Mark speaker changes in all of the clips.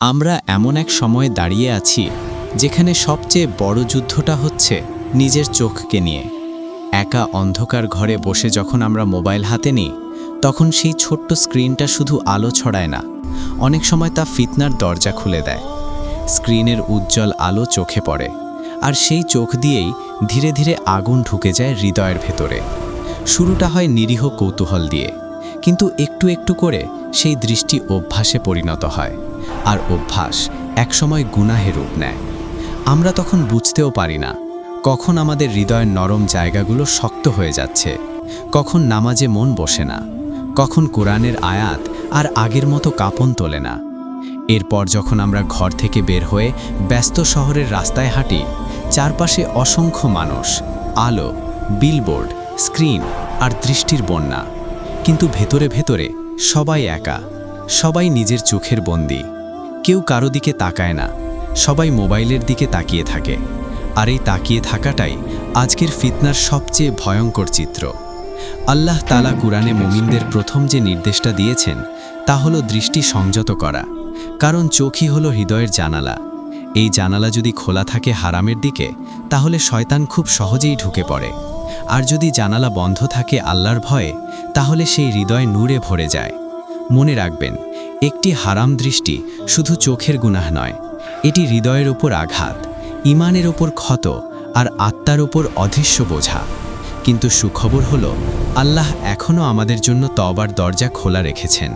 Speaker 1: আমরা এমন এক সময়ে দাঁড়িয়ে আছি, যেখানে সবচেয়ে বড় যুদ্ধটা হচ্ছে নিজের চোখকে নিয়ে। একা অন্ধকার ঘরে বসে যখন আমরা মোবাইল হাতে নিই, তখন সেই ছোট্ট স্ক্রিনটা শুধু আলো ছড়ায় না, অনেক সময় তা ফিতনার দরজা খুলে দেয়। স্ক্রিনের উজ্জ্বল আলো চোখে পড়ে, আর সেই চোখ দিয়েই ধীরে ধীরে আগুন ঢুকে যায় হৃদয়ের ভেতরে। শুরুটা হয় নিরীহ কৌতূহল দিয়ে, কিন্তু একটু একটু করে সেই দৃষ্টি অভ্যাসে পরিণত হয়। আর অভ্যাস একসময় গুনাহে রূপ নেয়। আমরা তখন বুঝতেও পারি না কখন আমাদের হৃদয়ের নরম জায়গাগুলো শক্ত হয়ে যাচ্ছে, কখন নামাজে মন বসে না, কখন কোরআনের আয়াত আর আগের মতো কাঁপন তোলে না। এরপর যখন আমরা ঘর থেকে বের হয়ে ব্যস্ত শহরের রাস্তায় হাঁটি, চারপাশে অসংখ্য মানুষ, আলো বিলবোর্ড স্ক্রিন আর দৃষ্টির বন্যা। কিন্তু ভেতরে ভেতরে সবাই একা। সবাই নিজের চোখের বন্দি। কেউ কারও দিকে তাকায় না। সবাই মোবাইলের দিকে তাকিয়ে থাকে। আর এই তাকিয়ে থাকাটাই আজকের ফিতনার সবচেয়ে ভয়ঙ্কর চিত্র। আল্লাহ তালা কুরআনে মুমিনদের প্রথম যে নির্দেশটা দিয়েছেন, তা হলো দৃষ্টি সংযত করা। কারণ চোখই হলো হৃদয়ের জানালা। এই জানালা যদি খোলা থাকে হারামের দিকে, তাহলে শয়তান খুব সহজেই ঢুকে পড়ে। আর যদি জানালা বন্ধ থাকে আল্লাহর ভয়ে, তাহলে সেই হৃদয় নূরে ভরে যায়। মনে রাখবেন, একটি হারাম দৃষ্টি শুধু চোখের গুনাহ নয়, এটি হৃদয়ের ওপর আঘাত ইমানের ওপর ক্ষত আর আত্মার ওপর অদৃশ্য বোঝা। কিন্তু সুখবর হল, আল্লাহ এখনও আমাদের জন্য তবার দরজা খোলা রেখেছেন।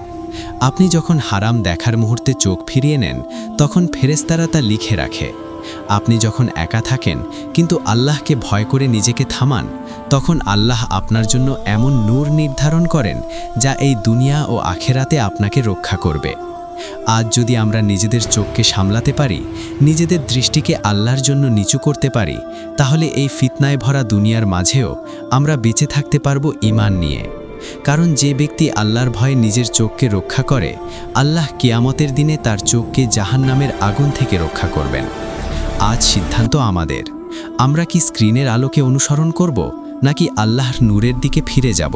Speaker 1: আপনি যখন হারাম দেখার মুহূর্তে চোখ ফিরিয়ে নেন, তখন ফেরেস্তারা তা লিখে রাখে। আপনি যখন একা থাকেন, কিন্তু আল্লাহকে ভয় করে নিজেকে থামান তখন আল্লাহ আপনার জন্য এমন নূর নির্ধারণ করেন, যা এই দুনিয়া ও আখেরাতে আপনাকে রক্ষা করবে। আজ যদি আমরা নিজেদের চোখকে সামলাতে পারি, নিজেদের দৃষ্টিকে আল্লাহর জন্য নিচু করতে পারি, তাহলে এই ফিতনায় ভরা দুনিয়ার মাঝেও আমরা বেঁচে থাকতে পারব ইমান নিয়ে। কারণ যে ব্যক্তি আল্লাহর ভয়ে নিজের চোখকে রক্ষা করে, আল্লাহ কিয়ামতের দিনে তার চোখকে জাহান্নামের আগুন থেকে রক্ষা করবেন। আজ সিদ্ধান্ত আমাদের। আমরা কি স্ক্রিনের আলোকে অনুসরণ করব? নাকি আল্লাহর নূরের দিকে ফিরে যাব?